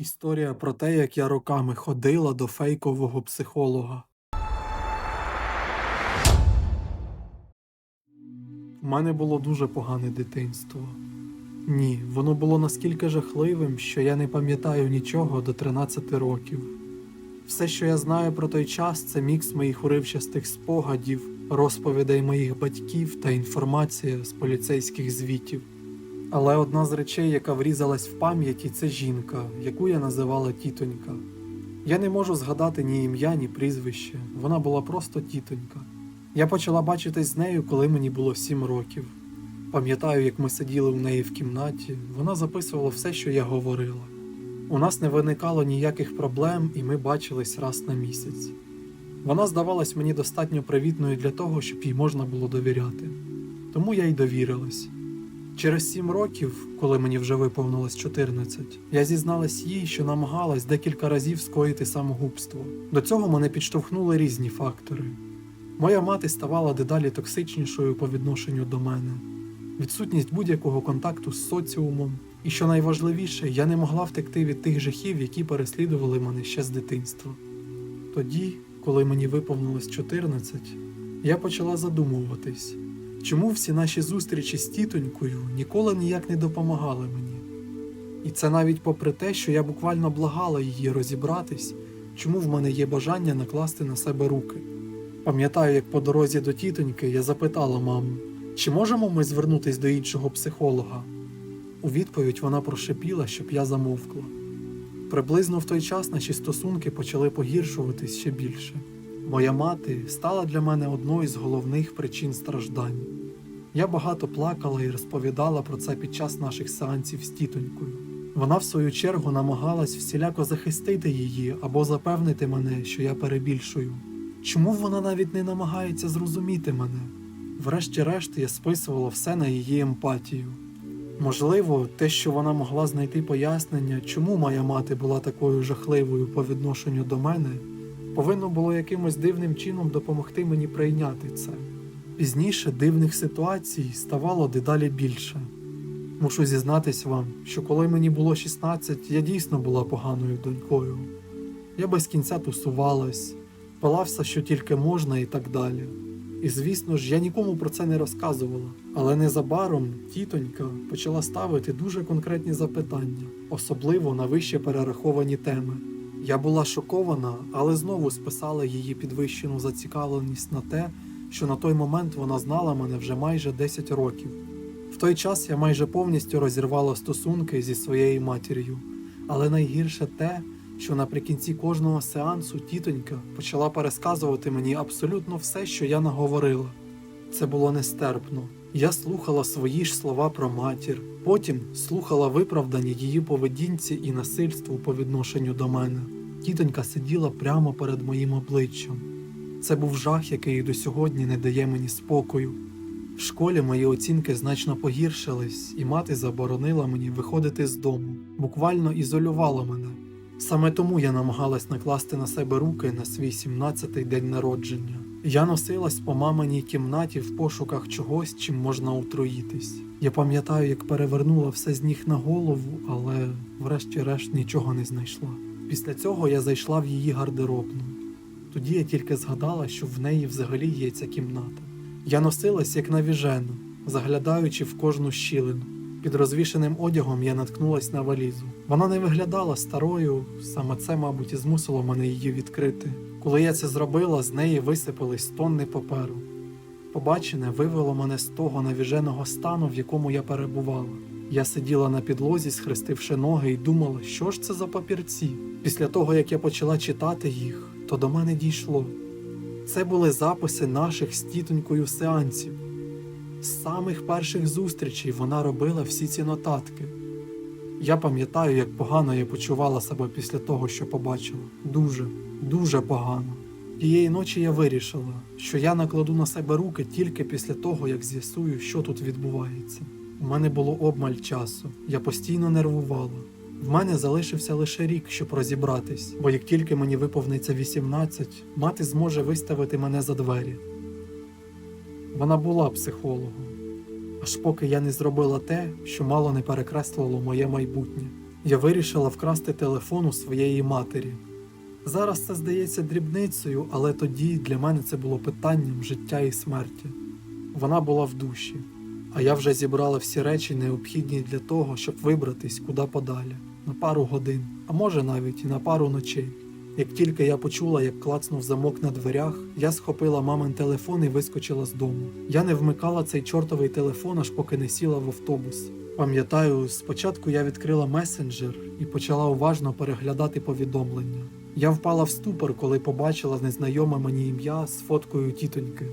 Історія про те, як я роками ходила до фейкового психолога. У мене було дуже погане дитинство. Ні, воно було наскільки жахливим, що я не пам'ятаю нічого до 13 років. Все, що я знаю про той час, це мікс моїх уривчастих спогадів, розповідей моїх батьків та інформація з поліцейських звітів. Але одна з речей, яка врізалась в пам'яті, це жінка, яку я називала тітонька. Я не можу згадати ні ім'я, ні прізвище. Вона була просто тітонька. Я почала бачитись з нею, коли мені було сім років. Пам'ятаю, як ми сиділи у неї в кімнаті, вона записувала все, що я говорила. У нас не виникало ніяких проблем, і ми бачились раз на місяць. Вона здавалась мені достатньо привітною для того, щоб їй можна було довіряти. Тому я й довірилась. Через сім років, коли мені вже виповнилось 14, я зізналась їй, що намагалась декілька разів скоїти самогубство. До цього мене підштовхнули різні фактори. Моя мати ставала дедалі токсичнішою по відношенню до мене, відсутність будь-якого контакту з соціумом, і що найважливіше, я не могла втекти від тих жахів, які переслідували мене ще з дитинства. Тоді, коли мені виповнилось 14, я почала задумуватись, чому всі наші зустрічі з тітонькою ніколи ніяк не допомагали мені. І це навіть попри те, що я буквально благала її розібратись, чому в мене є бажання накласти на себе руки. Пам'ятаю, як по дорозі до тітоньки я запитала маму, чи можемо ми звернутись до іншого психолога. У відповідь вона прошепіла, щоб я замовкла. Приблизно в той час наші стосунки почали погіршуватись ще більше. Моя мати стала для мене одною з головних причин страждань. Я багато плакала і розповідала про це під час наших сеансів з тітонькою. Вона, в свою чергу, намагалась всіляко захистити її або запевнити мене, що я перебільшую. Чому вона навіть не намагається зрозуміти мене? Врешті-решт я списувала все на її емпатію. Можливо, те, що вона могла знайти пояснення, чому моя мати була такою жахливою по відношенню до мене, повинно було якимось дивним чином допомогти мені прийняти це. Пізніше дивних ситуацій ставало дедалі більше. Мушу зізнатись вам, що коли мені було 16, я дійсно була поганою донькою. Я без кінця тусувалась, пила все, що тільки можна, і так далі. І звісно ж, я нікому про це не розказувала. Але незабаром тітонька почала ставити дуже конкретні запитання, особливо на вище перераховані теми. Я була шокована, але знову списала її підвищену зацікавленість на те, що на той момент вона знала мене вже майже 10 років. В той час я майже повністю розірвала стосунки зі своєю матір'ю, але найгірше те, що наприкінці кожного сеансу тітонька почала пересказувати мені абсолютно все, що я наговорила. Це було нестерпно. Я слухала свої ж слова про матір, потім слухала виправдання її поведінці і насильству по відношенню до мене. Тітонька сиділа прямо перед моїм обличчям. Це був жах, який до сьогодні не дає мені спокою. В школі мої оцінки значно погіршились, і мати заборонила мені виходити з дому, буквально ізолювала мене. Саме тому я намагалась накласти на себе руки на свій 17-й день народження. Я носилась по маминій кімнаті в пошуках чогось, чим можна отруїтись. Я пам'ятаю, як перевернула все з ніг на голову, але врешті-решт нічого не знайшла. Після цього я зайшла в її гардеробну. Тоді я тільки згадала, що в неї взагалі є ця кімната. Я носилась як навіжена, заглядаючи в кожну щілину. Під розвішеним одягом я наткнулась на валізу. Вона не виглядала старою, саме це, мабуть, і змусило мене її відкрити. Коли я це зробила, з неї висипались тонни паперу. Побачене вивело мене з того навіженого стану, в якому я перебувала. Я сиділа на підлозі, схрестивши ноги, і думала, що ж це за папірці. Після того, як я почала читати їх, то до мене дійшло. Це були записи наших з тітонькою сеансів. З самих перших зустрічей вона робила всі ці нотатки. Я пам'ятаю, як погано я почувала себе після того, що побачила. Дуже, дуже погано. Тієї ночі я вирішила, що я накладу на себе руки тільки після того, як з'ясую, що тут відбувається. У мене було обмаль часу, я постійно нервувала. В мене залишився лише рік, щоб розібратись, бо як тільки мені виповниться 18, мати зможе виставити мене за двері. Вона була психологом, аж поки я не зробила те, що мало не перекреслило моє майбутнє. Я вирішила вкрасти телефон у своєї матері. Зараз це здається дрібницею, але тоді для мене це було питанням життя і смерті. Вона була в душі, а я вже зібрала всі речі, необхідні для того, щоб вибратись куди подалі на пару годин, а може навіть і на пару ночей. Як тільки я почула, як клацнув замок на дверях, я схопила мамин телефон і вискочила з дому. Я не вмикала цей чортовий телефон, аж поки не сіла в автобус. Пам'ятаю, спочатку я відкрила месенджер і почала уважно переглядати повідомлення. Я впала в ступор, коли побачила незнайоме мені ім'я з фоткою тітоньки.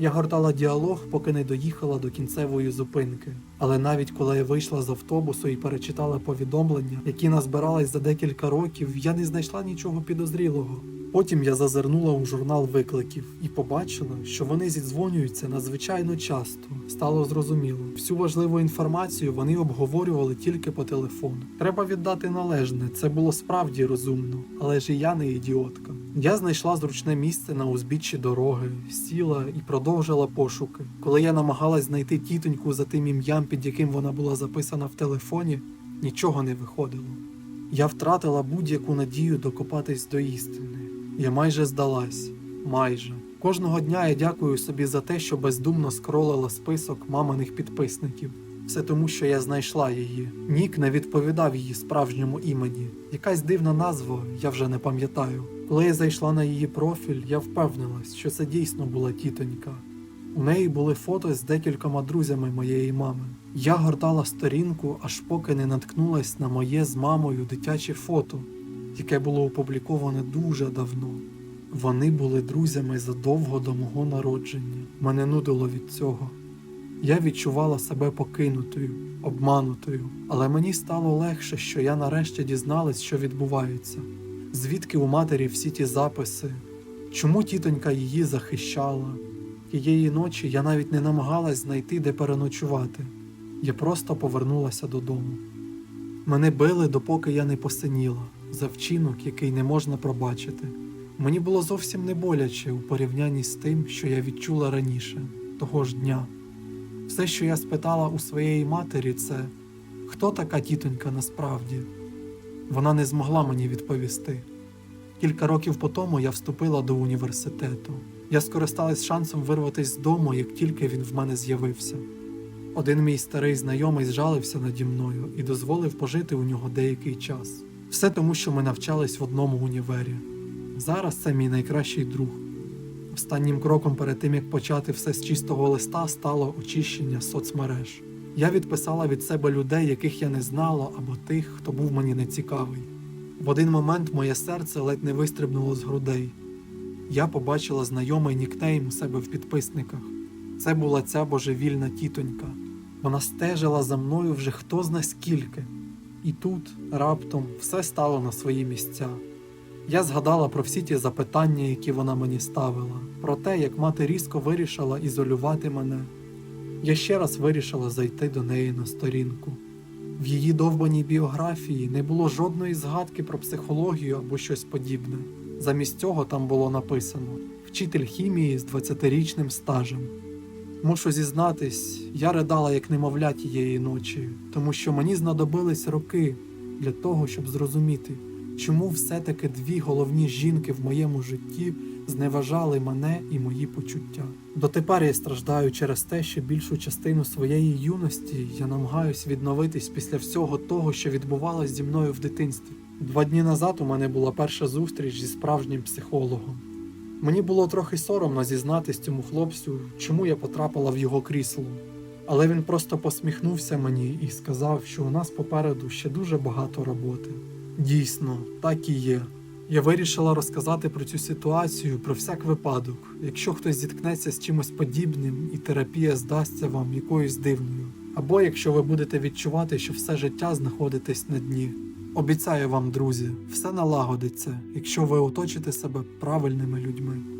Я гортала діалог, поки не доїхала до кінцевої зупинки. Але навіть коли я вийшла з автобусу і перечитала повідомлення, які назбирались за декілька років, я не знайшла нічого підозрілого. Потім я зазирнула у журнал викликів і побачила, що вони зідзвонюються надзвичайно часто. Стало зрозуміло, всю важливу інформацію вони обговорювали тільки по телефону. Треба віддати належне, це було справді розумно, але ж і я не ідіотка. Я знайшла зручне місце на узбіччі дороги, сіла і продовжила пошуки. Коли я намагалась знайти тітоньку за тим ім'ям, під яким вона була записана в телефоні, нічого не виходило. Я втратила будь-яку надію докопатись до істини. Я майже здалась. Майже. Кожного дня я дякую собі за те, що бездумно скролила список маминих підписників. Все тому, що я знайшла її. Нік не відповідав її справжньому імені. Якась дивна назва, я вже не пам'ятаю. Коли я зайшла на її профіль, я впевнилась, що це дійсно була тітонька. У неї були фото з декількома друзями моєї мами. Я гортала сторінку, аж поки не наткнулась на моє з мамою дитяче фото, яке було опубліковане дуже давно. Вони були друзями задовго до мого народження. Мене нудило від цього. Я відчувала себе покинутою, обманутою, але мені стало легше, що я нарешті дізналась, що відбувається. Звідки у матері всі ті записи, чому тітонька її захищала. Тієї ночі я навіть не намагалась знайти, де переночувати. Я просто повернулася додому. Мене били, допоки я не посиніла, за вчинок, який не можна пробачити. Мені було зовсім не боляче у порівнянні з тим, що я відчула раніше, того ж дня. Все, що я спитала у своєї матері, це хто така тітонька насправді? Вона не змогла мені відповісти. Кілька років по тому я вступила до університету. Я скористалась шансом вирватися з дому, як тільки він в мене з'явився. Один мій старий знайомий зжалився наді мною і дозволив пожити у нього деякий час. Все тому, що ми навчались в одному універі. Зараз це мій найкращий друг. Останнім кроком перед тим, як почати все з чистого листа, стало очищення соцмереж. Я відписала від себе людей, яких я не знала, або тих, хто був мені нецікавий. В один момент моє серце ледь не вистрибнуло з грудей. Я побачила знайомий нікнейм у себе в підписниках. Це була ця божевільна тітонька. Вона стежила за мною вже хто зна скільки. І тут раптом все стало на свої місця. Я згадала про всі ті запитання, які вона мені ставила, про те, як мати різко вирішила ізолювати мене. Я ще раз вирішила зайти до неї на сторінку. В її довбаній біографії не було жодної згадки про психологію або щось подібне. Замість цього там було написано вчитель хімії з 20-річним стажем. Мушу зізнатись, я ридала як немовля тієї ночі, тому що мені знадобились роки для того, щоб зрозуміти, чому все-таки дві головні жінки в моєму житті зневажали мене і мої почуття. Дотепер я страждаю через те, що більшу частину своєї юності я намагаюсь відновитись після всього того, що відбувалось зі мною в дитинстві. Два дні назад у мене була перша зустріч зі справжнім психологом. Мені було трохи соромно зізнатись цьому хлопцю, чому я потрапила в його крісло. Але він просто посміхнувся мені і сказав, що у нас попереду ще дуже багато роботи. Дійсно, так і є. Я вирішила розказати про цю ситуацію про всяк випадок, якщо хтось зіткнеться з чимось подібним і терапія здасться вам якоюсь дивною, або якщо ви будете відчувати, що все життя знаходитесь на дні. Обіцяю вам, друзі, все налагодиться, якщо ви оточите себе правильними людьми.